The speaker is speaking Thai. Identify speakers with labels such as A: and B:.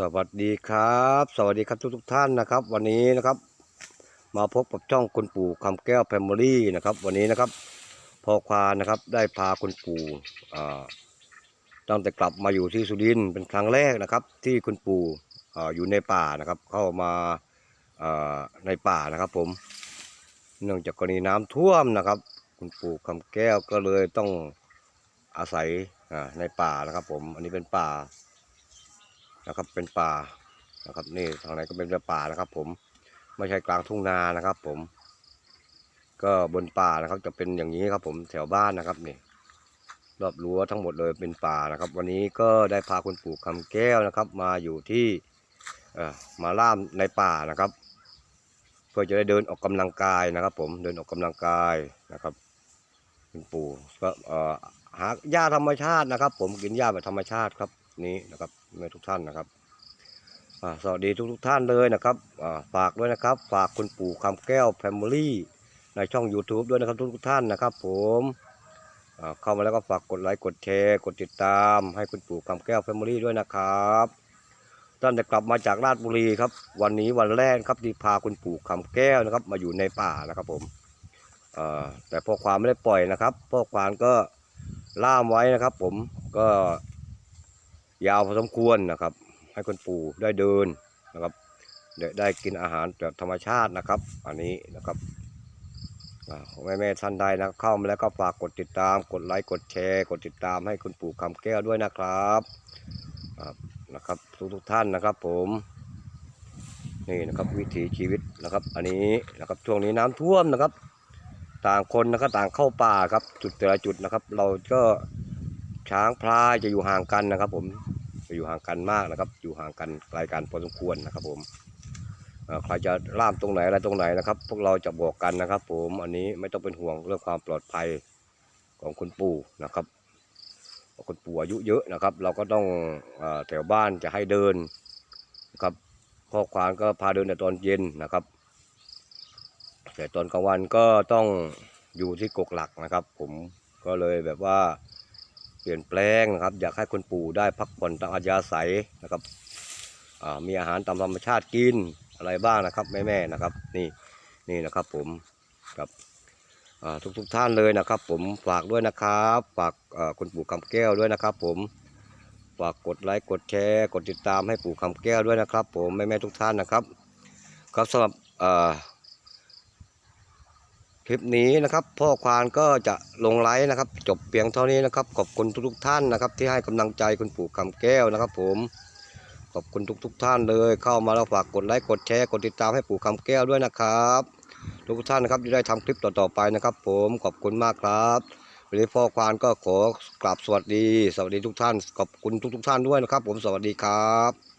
A: สวัสดีครับ สวัสดีครับทุกทุกท่านนะครับ วันนี้นะครับ มาพบกับช่องคุณปู่คำแก้วแฟมิลี่นะครับวันนี้นะครับพ่อควานนะครับได้พาคุณปู่ตั้งแต่กลับมาอยู่ที่สุรินทร์เป็นครั้งแรกนะครับ ที่คุณปู่ออยู่ในป่านะครับ เข้ามาในป่านะครับ ผม เนื่องจากกรณีน้ำท่วมนะครับ คุณปู่คำแก้วก็เลยต้องอาศัยในป่านะครับ ผม อันนี้เป็นป่า นะครับเป็นป่านะครับนี่ทางไหนก็เป็นป่านะครับ ผมไม่ใช่กลางทุ่งนานะครับ ผม ก็บนป่านะครับ จะเป็นอย่างนี้ครับ ผมแถวบ้านนะครับนี่รอบรั้วทั้งหมดเลยเป็นป่านะครับ วันนี้ก็ได้พาคุณปู่คำแก้วนะครับ มาอยู่ที่เออมาล่ามในป่านะครับ เพื่อจะได้เดินออกกำลังกายนะครับ ผมเดินออกกำลังกายนะครับ คุณปู่ก็เอ่อหาหญ้าธรรมชาตินะครับ ผมกินหญ้าแบบธรรมชาติครับ นี้นะครับแม่ทุกท่านนะครับสวัสดีทุกทุกๆท่านเลยนะครับฝากด้วยนะครับ ฝากคุณปู่คำแก้วแฟมิลี่ในช่อง YouTube ด้วยนะครับทุกทุกๆท่านนะครับ ผมเข้ามาแล้วก็ฝากกดไลค์กดแชร์กดติดตาม ให้คุณปู่คำแก้วแฟมิลี่ด้วยนะครับท่านจะกลับมาจากราชบุรีครับ วันนี้วันแรกครับที่พาคุณปู่คำแก้วนะครับ มาอยู่ในป่านะครับผมแต่พ่อความไม่ได้ปล่อยนะครับพ่อความก็ล่ามไว้นะครับ ผมก็ ยาวพอสมควรนะครับ ให้คุณปู่ได้เดินนะครับได้ได้กินอาหารแบบธรรมชาตินะครับ อันนี้นะครับแม่แม่ๆท่านใดนะเข้ามาแล้วก็ฝากกดติดตาม กดไลค์ กดแชร์ กดติดตามให้คุณปู่คำแก้วด้วยนะครับนะครับทุกทุกท่านนะครับผมนี่นะครับวิถีชีวิตนะครับ อันนี้นะครับช่วงนี้น้ำท่วมนะครับ ต่างคนนะครับต่างเข้าป่าครับจุดแต่ละจุดนะครับ เราก็ ช้างพลายจะอยู่ห่างกันนะครับ ผมจะอยู่ห่างกันมากนะครับ อยู่ห่างกันไกลกันพอสมควรนะครับ ผมใครจะล่ามตรงไหนอะไรตรงไหนนะครับ พวกเราจะบอกกันนะครับ ผมอันนี้ไม่ต้องเป็นห่วงเรื่องความปลอดภัยของคุณปู่นะครับคุณปู่อายุเยอะนะครับ เราก็ต้องเอ่อแถวบ้านจะให้เดินนะครับข้อควานก็พาเดินแต่ตอนเย็นนะครับ แต่ตอนกลางวันก็ต้องอยู่ที่กกหลักนะครับ ผมก็เลยแบบว่า เปลี่ยนแปลงนะครับ อยากให้คุณปู่ได้พักผ่อนตามอัธยาศัยนะครับมีอาหารตามธรรมชาติกินอะไรบ้างนะครับแม่ๆนะครับ นี่นี่นะครับผมกับอ่าทุกท่านเลยนะครับ ผมฝากด้วยนะครับ ฝากคุณปู่คำแก้วด้วยนะครับ ผมฝากกดไลค์กดแชร์กดติดตามให้ปู่คำแก้วด้วยนะครับ ผมแม่ๆทุกท่านนะครับ ครับสำหรับ คลิปนี้นะครับพ่อควานก็จะลงไลฟ์นะครับ จบเพียงเท่านี้นะครับ ขอบคุณทุกๆท่านนะครับ ที่ให้กำลังใจคุณปู่คำแก้วนะครับ ผมขอบคุณทุก ๆ ท่านเลย เข้ามาแล้วฝากกดไลค์กดแชร์กดติดตามให้ปู่คำแก้วด้วยนะครับ ทุกท่านนะครับที่ได้ทำคลิปต่อๆไปนะครับ ผมขอบคุณมากครับวันนี้พ่อควานก็ขอกราบสวัสดี สวัสดีทุกท่านขอบคุณทุก ๆ ท่านด้วยนะครับ ผมสวัสดีครับ